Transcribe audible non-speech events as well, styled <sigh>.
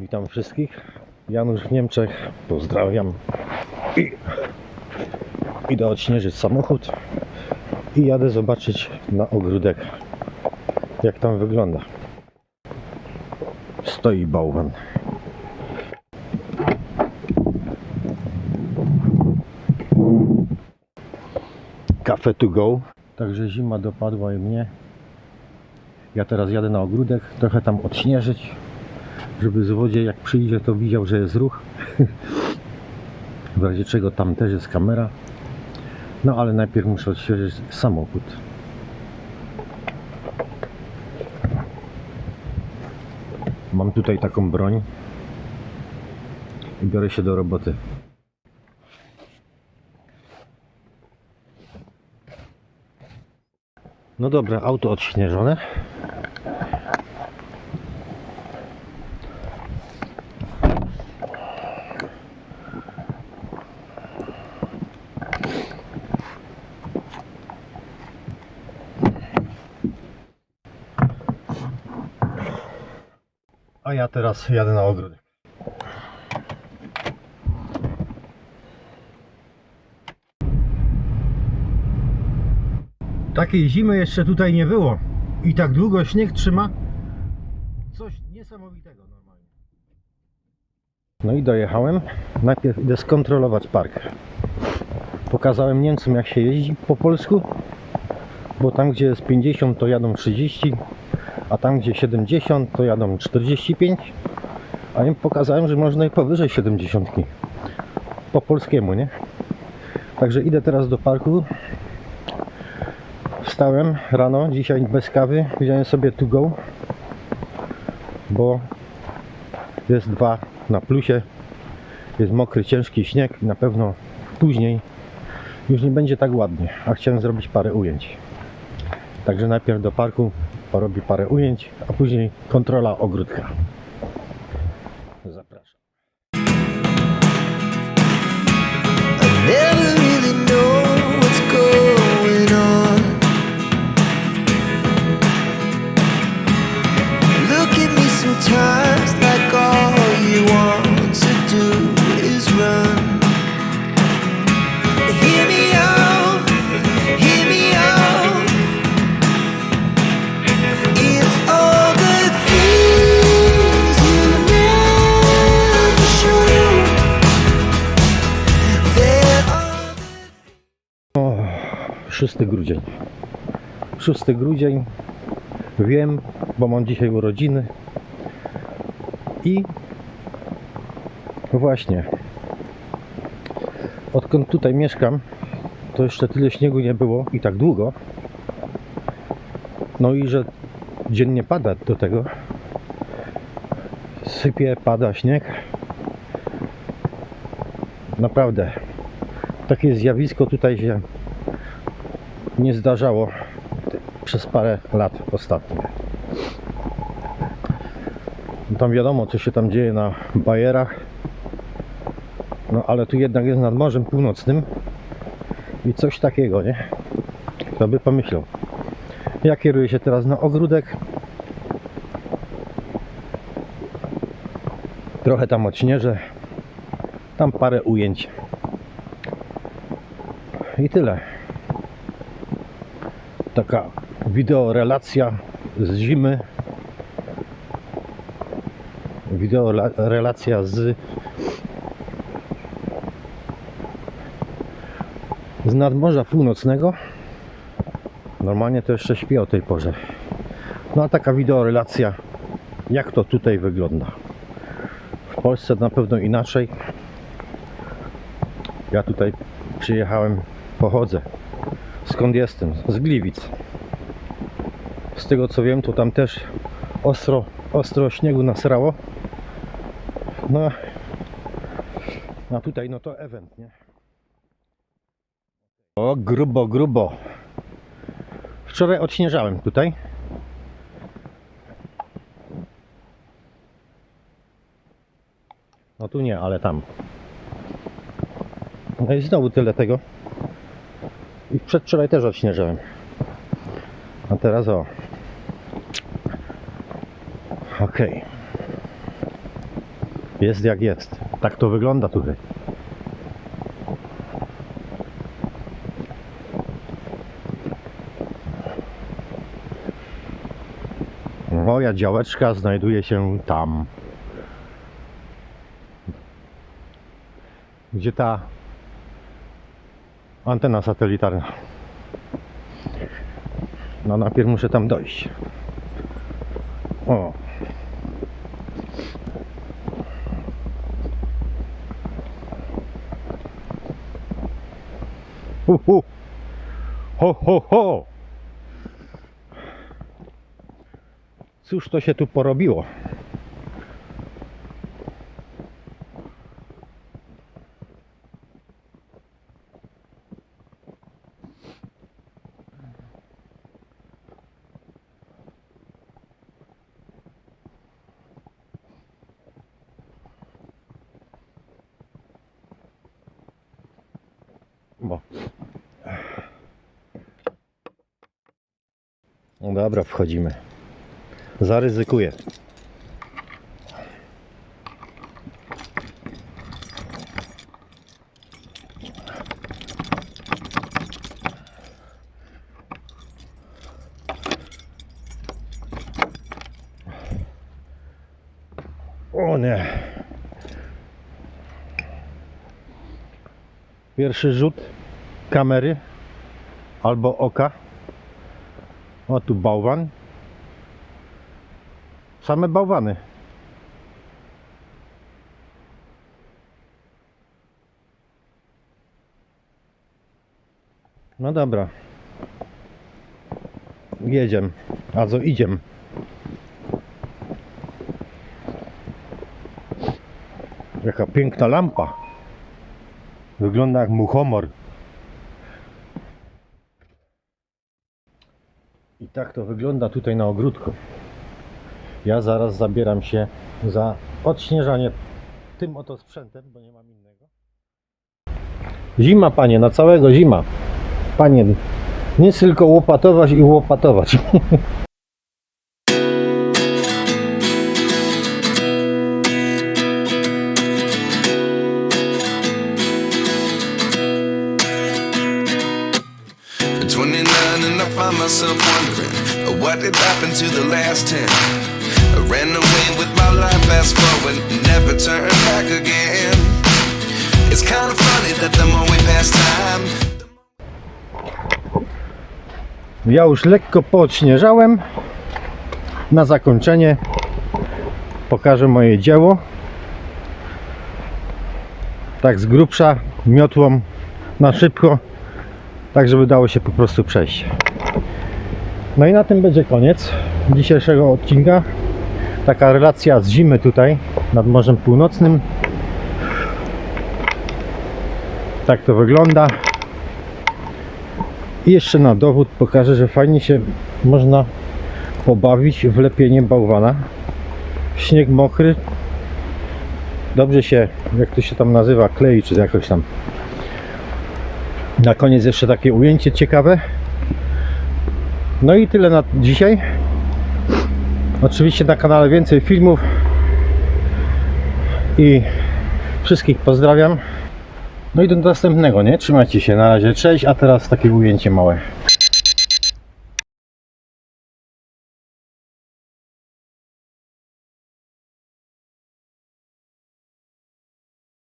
Witam wszystkich. Janusz w Niemczech. Pozdrawiam. I idę odśnieżyć samochód i jadę zobaczyć na ogródek jak tam wygląda. Stoi bałwan. Cafe to go. Także zima dopadła i mnie. Ja teraz jadę na ogródek, trochę tam odśnieżyć, żeby złodziej jak przyjdzie to widział, że jest ruch. W razie czego tam też jest kamera. No ale najpierw muszę odświeżyć samochód. Mam tutaj taką broń i biorę się do roboty. No dobra, auto odśnieżone. A ja teraz jadę na ogródek. Takiej zimy jeszcze tutaj nie było. I tak długo śnieg trzyma. Coś niesamowitego normalnie. No i dojechałem. Najpierw idę skontrolować park. Pokazałem Niemcom jak się jeździ po polsku. Bo tam gdzie jest 50 to jadą 30, a tam gdzie 70 to jadą 45. A im pokazałem, że można i powyżej 70. Po polskiemu, nie? Także idę teraz do parku. Wstałem rano, dzisiaj bez kawy, wziąłem sobie to go, bo jest dwa na plusie, jest mokry, ciężki śnieg i na pewno później już nie będzie tak ładnie, a chciałem zrobić parę ujęć. Także najpierw do parku porobi parę ujęć, a później kontrola ogródka. 6 grudzień. 6 grudzień. Wiem, bo mam dzisiaj urodziny. I właśnie. Odkąd tutaj mieszkam, to jeszcze tyle śniegu nie było i tak długo. No i że dziennie pada do tego. Sypie, pada śnieg. Naprawdę. Takie zjawisko tutaj się nie zdarzało przez parę lat ostatnio. Tam wiadomo, co się tam dzieje na bajerach. No ale tu jednak jest nad Morzem Północnym i coś takiego, nie? Kto by pomyślał. Ja kieruję się teraz na ogródek. Trochę tam odśnieżę. Tam parę ujęć. I tyle. Taka wideorelacja z zimy. Wideorelacja z z nadmorza północnego. Normalnie to jeszcze śpię o tej porze. No a taka wideorelacja jak to tutaj wygląda. W Polsce na pewno inaczej. Ja tutaj przyjechałem, pochodzę. Skąd jestem? Z Gliwic. Z tego co wiem, to tam też ostro, ostro śniegu nasrało. No, a tutaj no to event, nie? O, grubo, grubo. Wczoraj odśnieżałem tutaj. No tu nie, ale tam. No i znowu tyle tego. I przedwczoraj też odśnieżyłem. A teraz o. Okej. Jest jak jest. Tak to wygląda tutaj. Moja działeczka znajduje się tam. Gdzie ta antena satelitarna. No najpierw muszę tam dojść. O. Ho, ho, ho. Cóż to się tu porobiło? Bo. No dobra, wchodzimy. Zaryzykuję. O nie. Pierwszy rzut kamery albo oka. O tu bałwan. Same bałwany. No dobra. Jedziemy. A co idziemy. Jaka piękna lampa. Wygląda jak muchomor. I tak to wygląda tutaj na ogródku. Ja zaraz zabieram się za odśnieżanie tym oto sprzętem, bo nie mam innego. Zima, panie, na całego zima. Panie, nie tylko łopatować i łopatować. <laughs> 29 and I find myself wondering uh, what did happen to the last 10. I ran away with my life, fast forward, never turn back again. It's kind of funny that the more we pass time, Ja już lekko poodśnieżałem. Na zakończenie pokażę moje dzieło. Tak z grubsza, miotłą na szybko, tak żeby dało się po prostu przejść. No i na tym będzie koniec dzisiejszego odcinka. Taka relacja z zimy tutaj nad Morzem Północnym. Tak to wygląda. I jeszcze na dowód pokażę, że fajnie się można pobawić w lepienie bałwana. Śnieg mokry. Dobrze się, jak to się tam nazywa, klei czy jakoś tam. Na koniec jeszcze takie ujęcie ciekawe. No i tyle na dzisiaj. Oczywiście na kanale więcej filmów. I wszystkich pozdrawiam. No i do następnego, nie? Trzymajcie się, na razie, cześć, a teraz takie ujęcie małe.